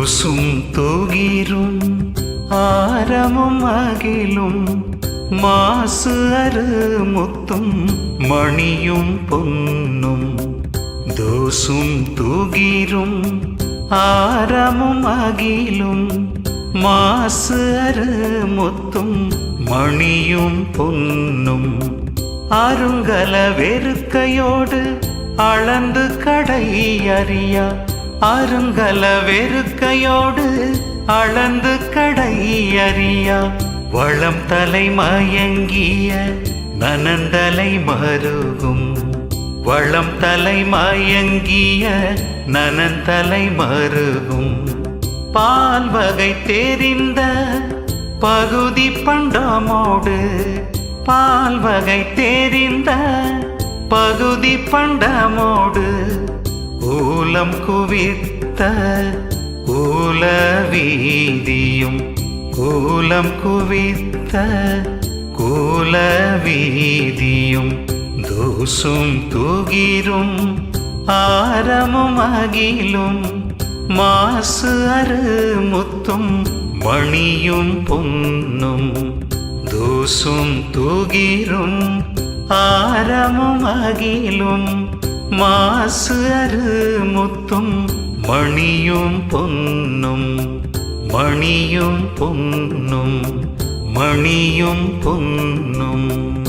தூசும் தூகிரும் ஆரமும் அகிலும் மாசு அரு முத்தும் மணியும் பொன்னும். தூசும் தூகிரும் ஆரமும் அகிலும் மாசு அரு முத்தும் மணியும் பொன்னும். அருங்கல வெறுக்கையோடு அளந்து கடை அறியா அருங்கல வெறுக்கையோடு அளந்து கடை அறியா. வளம் தலை மயங்கிய நனந்தலை மருகும். வளம் தலை மயங்கிய நனந்தலை மருகும். பால் வகை தெரிந்த பகுதி பண்டமோடு. பால் வகை தெரிந்த பகுதி பண்டமோடு. கூலம் குவித்த கூல வீதியும் கூலம் குவித்த கூல வீதியும் தூசும் தூகிரும் ஆரமும் அகிலும் மாசு அரு முத்தும் மணியும் பொன்னும் தூசும் தூகிரும் ஆரமும் அகிலும் மாசு அரு முத்தும் மணியும் பொன்னும் மணியும் பொன்னும் மணியும் பொன்னும்.